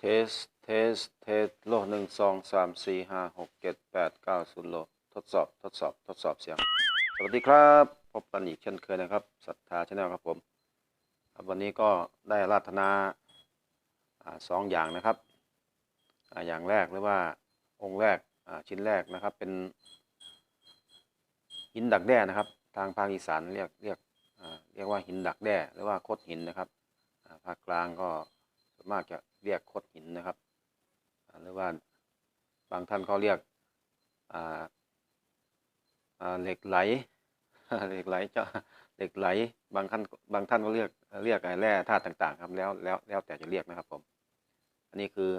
เทส เทส เทส โลหนึ่งสองสามสี่ห้าหกเจ็ดแปดเก้าศูนย์โล ทดสอบ ทดสอบ ทดสอบเสียง สวัสดีครับ พบกันอีกเช่นเคยนะครับ ศรัทธาชาแนลครับผม ครับวันนี้ก็ได้ราธนาสองอย่างนะครับออย่างแรกหรือว่าองค์แรกชิ้นแรกนะครับ เป็นหินดักแด้นะครับ ทางภาคอีสานเรียกเรียกเรียกว่าหินดักแด้หรือว่าโคดหินนะครับภาคกลางก็ มากจะเรียกโคดหินนะครับหรือว่าบางท่านเขาเรียกเหล็กไหลเหล็กไหลเจ้าเหล็กไหลบางท่านบางท่านก็เรียกเรียกไอ้แร่ธาตุต่าง ๆ ครับแล้วแล้วแล้วแต่จะเรียกนะครับผม อันนี้คือ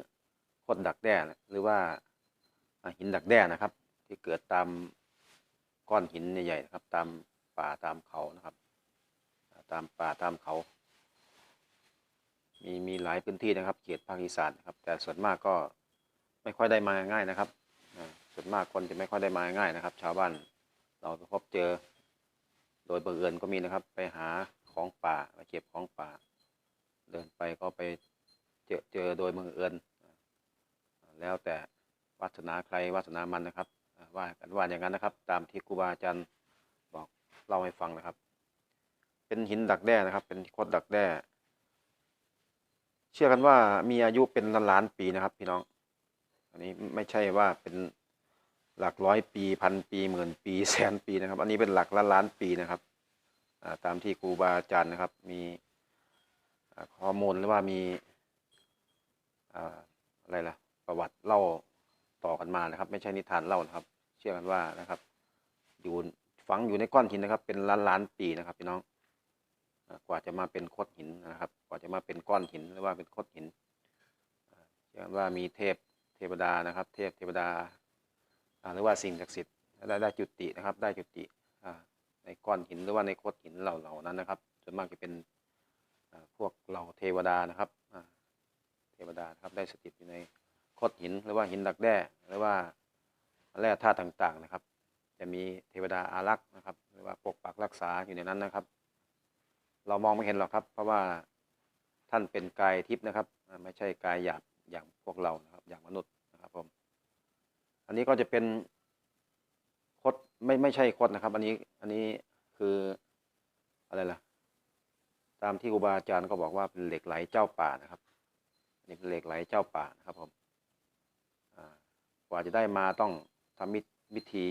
โคดดักแด้หรือว่าหินดักแด้นะครับ ที่เกิดตามก้อนหินใหญ่ๆนะครับ ตามป่าตามเขานะครับ ตามป่าตามเขา มีมีหลายพื้นที่นะครับ เขตภาคอีสานนะครับ แต่ส่วนมากก็ไม่ค่อยได้มาง่ายนะครับส่วนมากคนจะไม่ค่อยได้มาง่ายนะครับ ชาวบ้านเราพบเจอ โดยบังเอิญก็มีนะครับ ไปหาของป่าไปเก็บของป่า เดินไปก็ไปเจอเจอโดยบังเอิญแล้วแต่วาสนาใครวาสนามันนะครับว่ากันว่าอย่างนั้นนะครับ ตามที่ครูบาอาจารย์บอกเล่าให้ฟังนะครับ เป็นหินดักแด้นะครับ เป็นโคดดักแด้ ชื่อกันว่ามีอายุเป็นล้านๆปีนะครับ พี่น้อง อันนี้ไม่ใช่ว่าเป็นหลักร้อยปีพันปีหมื่นปีแสนปีนะครับ อันนี้เป็นหลักล้านล้านปีนะครับตามที่ครูบาอาจารย์นะครับ มีอ่าข้อมูลหรือว่ามีอะไรล่ะประวัติเล่าต่อกันมานะครับ ไม่ใช่นิทานเล่านะครับ เชื่อกันว่านะครับ อยู่ฝังอยู่ในก้อนหินนะครับ เป็นล้านล้านปีนะครับพี่น้อง กว่าจะมาเป็นคดหินนะครับ กว่าจะมาเป็นก้อนหินหรือว่าเป็นคดหินอ่าเชื่อกันว่ามีเทพเทวดานะครับ เทพเทวดาหรือว่าสิ่งศักดิ์สิทธิ์ได้ได้จุตินะครับ ได้จุติในก้อนหินหรือว่าในโคดหินเหล่าเหล่านั้นนะครับส่วนมากจะเป็นพวกเหล่าเทวดานะครับเทวดาครับได้สถิตอยู่ในโคดหิน หรือว่าหินดักแด้หรือว่าแร่ธาตุต่างๆนะครับ จะมีเทวดาอารักษ์นะครับ หรือว่าปกปักรักษาอยู่ในนั้นนะครับ เรามองไม่เห็นหรอกครับ เพราะว่าท่านเป็นกายทิพย์นะครับ ไม่ใช่กายหยาบอย่างพวกเรานะครับ อย่างมนุษย์นะครับผม อันนี้ก็จะเป็นคดไม่ไม่ใช่คดนะครับ อันนี้อันนี้คืออะไรล่ะ ตามที่ครูบาอาจารย์ก็บอกว่าเป็นเหล็กไหลเจ้าป่านะครับอันนี่เป็นเหล็กไหลเจ้าป่านะครับผมกว่าจะได้มาต้องทำมิวิธี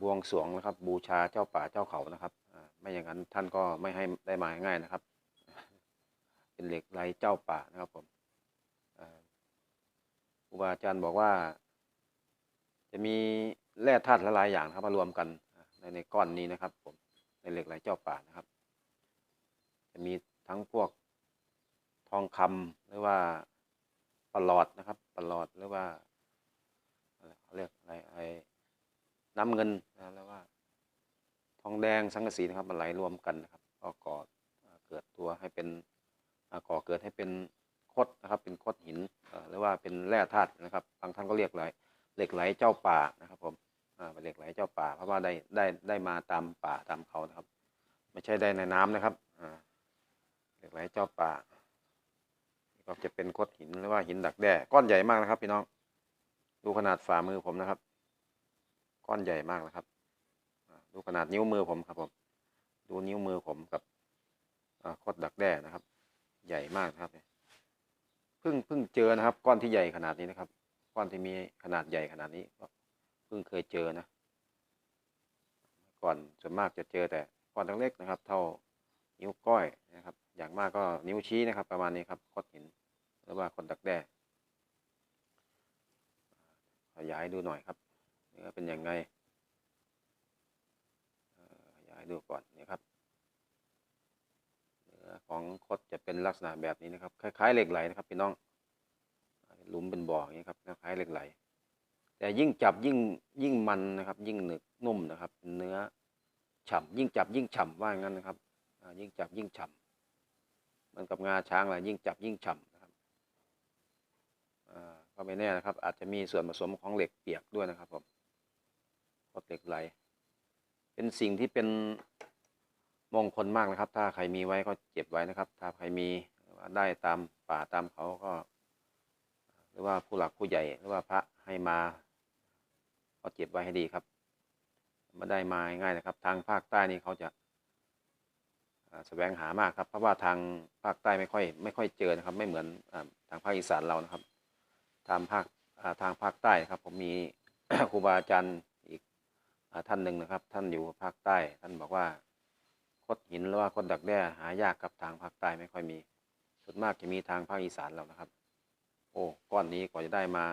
บวงสรวงนะครับ บูชาเจ้าป่าเจ้าเขานะครับ ไม่อย่างนั้นท่านก็ไม่ให้ได้มาง่ายนะครับ เป็นเหล็กไหลเจ้าป่านะครับผมอ่าครูบาอาจารย์บอกว่า จะมีแร่ธาตุหลายอย่างครับมารวมกันในในก้อนนี้นะครับ ผมในเหล็กไหลเจ้าป่านะครับ จะมีทั้งพวกทองคำหรือว่าปลอดนะครับปลอดหรือว่าเรียกอะไรน้ำเงินนะแล้วว่า ทองแดงสังกะสีนะครับมันไหลรวมกันนะครับก็ก่อเกิดตัวให้เป็นอ่าก่อเกิดให้เป็นคดนะครับ เป็นคดหินหรือว่าเป็นแร่ธาตุนะครับบางท่านก็เรียกไหลเหล็กไหลเจ้าป่านะครับผมเป็นเหล็กไหลเจ้าป่า เพราะว่าได้ได้ได้มาตามป่าตามเขานะครับ ไม่ใช่ได้ในน้ำนะครับเหล็กไหลเจ้าป่าก็จะเป็นคดหินหรือว่าหินดักแด้ก้อนใหญ่มากนะครับ พี่น้อง ดูขนาดฝ่ามือผมนะครับ ก้อนใหญ่มากนะครับ ดูขนาดนิ้วมือผมครับผมดูนิ้วมือผมกับอ่าคดดักแด้นะครับ ใหญ่มากนะครับเพิ่งเพิ่งเจอนะครับ ก้อนที่ใหญ่ขนาดนี้นะครับ ก้อนที่มีขนาดใหญ่ขนาดนี้ก็เพิ่งเคยเจอนะ ก่อนส่วนมากจะเจอแต่ก้อนเล็กๆนะครับ เท่านิ้วก้อยนะครับ อย่างมากก็นิ้วชี้นะครับ ประมาณนี้ครับคดหินหรือว่าคดดักแด้ขยายดูหน่อยครับเนื้อเป็นยังไง อ่อขยายดูก่อนนี่ครับเนื้อของคดจะเป็นลักษณะแบบนี้นะครับ คล้ายๆเหล็กไหลนะครับพี่น้องหลุมเป็นบ่ออย่างนี้ครับคล้ายๆเหล็กไหล แต่ยิ่งจับยิ่งยิ่งมันนะครับ ยิ่งหนึบนุ่มนะครับ เนื้อฉ่ำยิ่งจับยิ่งฉ่ำว่างั้นนะครับยิ่งจับยิ่งฉ่ำเหมันกับงาช้างแหละยิ่งจับยิ่งฉ่ำนะครับก็ไม่แน่นะครับ อาจจะมีส่วนผสมของเหล็กเปียกด้วยนะครับผมเพราะเหล็กไหล เป็นสิ่งที่เป็นมงคลมากนะครับ ถ้าใครมีไว้ก็เก็บไว้นะครับ ถ้าใครมีได้ตามป่าตามเขาก็ หรือว่าผู้หลักผู้ใหญ่ หรือว่าพระให้มา ก็เก็บไว้ให้ดีครับไม่ได้มาง่ายนะครับ ทางภาคใต้นี่เขาจะแสวงหามากครับ เพราะว่าทางภาคใต้ไม่ค่อย ไม่ค่อยเจอนะครับ ไม่เหมือนอทางภาคอีสานเรานะครับทางภาคทางภาคใต้ครับ ผมมีครูบาอาจารย์ ท่านหนึ่งนะครับ ท่านอยู่ภาคใต้ ท่านบอกว่าคดหินหรือว่าคดดักแด้หายากครับทางภาคใต้ไม่ค่อยมี ส่วนมากจะมีทางภาคอีสานเรานะครับ โอ้ก้อนนี้กว่าจะได้มา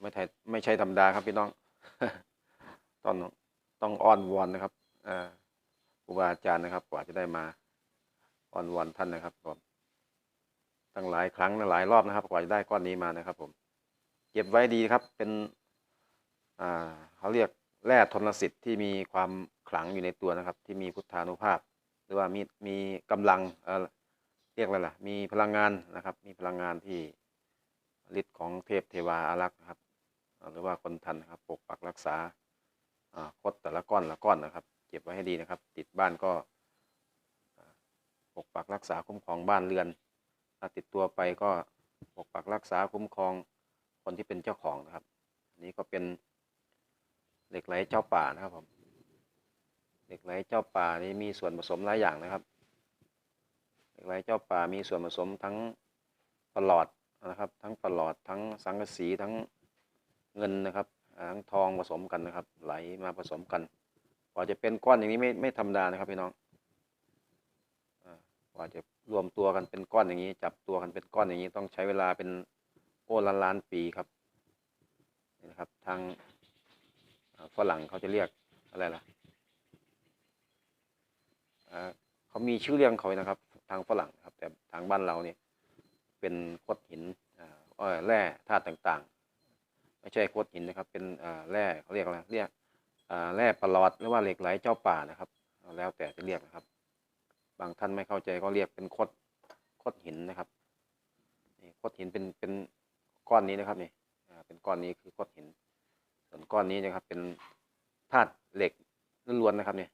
ไม่ใช่ไม่ใช่ธรรมดาครับพี่น้องต้องต้องอ้อนวอนนะครับอ่าครูบาอาจารย์นะครับ กว่าจะได้มาอ้อนวอนท่านนะครับผมตั้งหลายครั้งหลายรอบนะครับ กว่าจะได้ก้อนนี้มานะครับ ผม เก็บไว้ดีครับ เป็น อ่าเขาเรียก แร่ทนสิทธิ์ที่มีความขลังอยู่ในตัวนะครับ ที่มีพุทธานุภาพ หรือว่ามีมีกำลังเอ่อเรียกอะไรล่ะมีพลังงานนะครับ มีพลังงานที่ฤทธิ์ของเทพเทวาอารักษ์นะครับ หรือว่าคนทันนะครับปกปักรักษาอ่าคดแต่ละก้อนละก้อนนะครับเก็บไว้ให้ดีนะครับ ติดบ้านก็ปกปักรักษาคุ้มครองบ้านเรือนถ้าติดตัวไปก็ปกปักรักษาคุ้มครองคนที่เป็นเจ้าของนะครับ อันนี้ก็เป็น เหล็กไหลเจ้าป่านะครับผมเหล็กไหลเจ้าป่านี่มีส่วนผสมหลายอย่างนะครับ เหล็กไหลเจ้าป่ามีส่วนผสมทั้งประหลอดนะครับ ทั้งประหลอดทั้งสังกะสีทั้งเงินนะครับทั้งทองผสมกันนะครับ ไหลมาผสมกันกว่าจะเป็นก้อนอย่างนี้ไม่ไม่ธรรมดานะครับพี่น้องอากว่าจะรวมตัวกันเป็นก้อนอย่างนี้ จับตัวกันเป็นก้อนอย่างนี้ต้องใช้เวลาเป็นโอ้ล้านล้านปีครับนี่นะครับ ทาง ฝรั่งเขาจะเรียกอะไรล่ะเขามีชื่อเรียกของเขานะครับ ทางฝรั่งครับ แต่ทางบ้านเราเนี่ยเป็นโคดหินอ่าเอ่อแร่ธาตุต่างๆ ไม่ใช่โคดหินนะครับ เป็นอ่าแร่เขาเรียกอะไรเรียกอ่าแร่ประหลอดหรือว่าเหล็กไหลเจ้าป่านะครับ แล้วแต่จะเรียกนะครับ บางท่านไม่เข้าใจก็เรียกเป็นโคดโคดหินนะครับนี่โคดหินเป็นเป็นก้อนนี้นะครับนี่อ่าเป็นก้อนนี้คือก้อนหิน ส่วนก้อนนี้นะครับเป็นธาตุเหล็กล้วนๆนะครับเนี่ย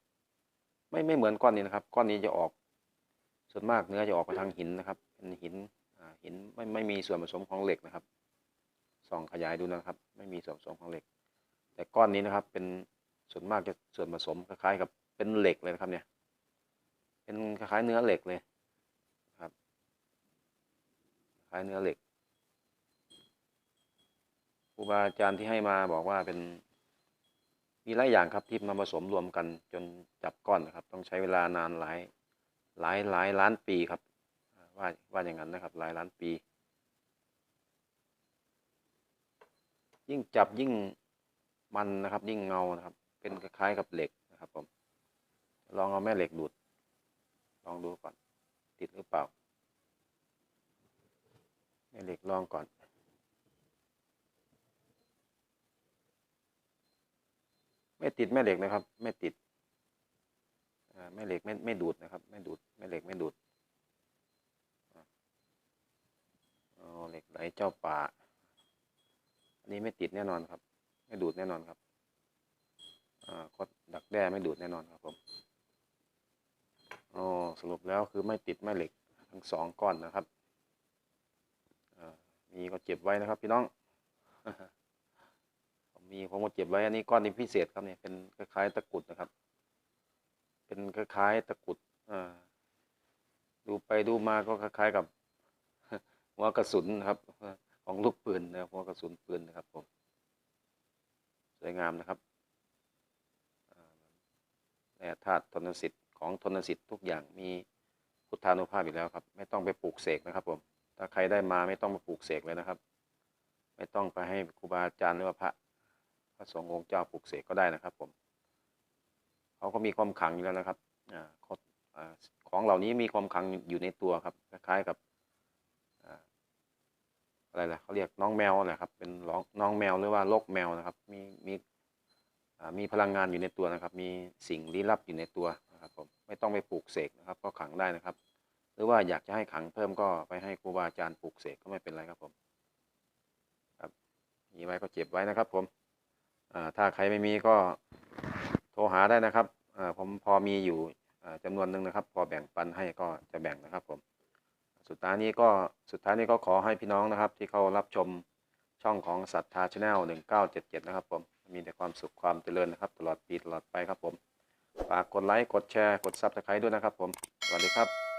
ไม่ไม่เหมือนก้อนนี้นะครับ ก้อนนี้จะออก ส่วนมากเนื้อจะออกไปทางหินนะครับ เป็นหินหินไม่ไม่มีส่วนผสมของเหล็กนะครับส่องขยายดูนะครับ ไม่มีส่วนผสมของเหล็ก แต่ก้อนนี้นะครับ เป็นส่วนมากจะส่วนผสมคล้ายๆกับเป็นเหล็กเลยนะครับเนี่ย เป็นคล้ายๆเนื้อเหล็กเลยครับ คล้ายเนื้อเหล็ก รูบาอาจารย์ที่ให้มาบอกว่าเป็น มีหลายอย่างครับที่มาผสมรวมกันจนจับก้อนนะครับ ต้องใช้เวลานานหลายหลายหลายล้านปีครับ ว่าว่าอย่างนั้นนะครับ หลายล้านปี ยิ่งจับยิ่งมันนะครับ ยิ่งเงานะครับ เป็นคล้ายๆกับเหล็กนะครับผมลองเอาแม่เหล็กดูด ลองดูก่อน ติดหรือเปล่าแม่เหล็กลองก่อน ไม่ติดแม่เหล็กนะครับ ไม่ติดแม่เหล็กไม่ไม่ดูดนะครับไม่ดูดแม่เหล็กไม่ดูดอ่อเหล็กไหลเจ้าป่า อันนี้ไม่ติดแน่นอนครับ ไม่ดูดแน่นอนครับอ่าคดดักแด้ไม่ดูดแน่นอนครับผมอ๋อสรุปแล้วคือไม่ติดแม่เหล็กทั้งสองก้อนนะครับอ่ามีก็เก็บไว้นะครับพี่น้อง มีผมก็เก็บไว้อันนี้ก้อนนี้พิเศษครับเนี่ยเป็นคล้ายๆตะกุดนะครับ เป็นคล้ายๆตะกุดอ่าดูไปดูมาก็คล้ายๆกับหัวกระสุนครับ ของลูกปืนนะครับหัวกระสุนปืนนะครับผมสวยงามนะครับแร่ธาตุทนสิทธิ์ของทนสิทธิ์ทุกอย่างมีพุทธานุภาพอยู่แล้วครับ ไม่ต้องไปปลูกเสกนะครับผมถ้าใครได้มาไม่ต้องมาปลูกเสกเลยนะครับ ไม่ต้องไปให้ครูบาอาจารย์หรือว่าพระ ระสงฆ์องค์เจ้าปลูกเสกก็ได้นะครับผมเขาก็มีความขังอยู่แล้วนะครับอ่าของเหล่านี้มีความขังอยู่ในตัวครับคล้ายๆกับอะไรล่ะเขาเรียกน้องแมวนะครับ เป็นน้องแมวหรือว่าโลกแมวนะครับ มีมีมีพลังงานอยู่ในตัวนะครับ มีสิ่งลี้ลับอยู่ในตัวนะครับผมไม่ต้องไปปลูกเสกนะครับ ก็ขังได้นะครับ หรือว่าอยากจะให้ขังเพิ่มก็ไปให้ครูบาอาจารย์ปลูกเสกก็ไม่เป็นไรครับผมมีไว้ก็เก็บไว้นะครับผม ถ้าใครไม่มีก็โทรหาได้นะครับผมพอมีอยู่อ่าจำนวนหนึ่งนะครับ พอแบ่งปันให้ก็จะแบ่งนะครับผมสุดท้ายนี้ก็สุดท้ายนี้ก็ขอให้พี่น้องนะครับ ที่เขารับชมช่องของศรัทธาชาแนล1977นะครับผมมีแต่ความสุขความเจริญนะครับ ตลอดปีตลอดไปครับผมฝากกดไลค์กดแชร์กดซับสไครต์ด้วยนะครับผมสวัสดีครับ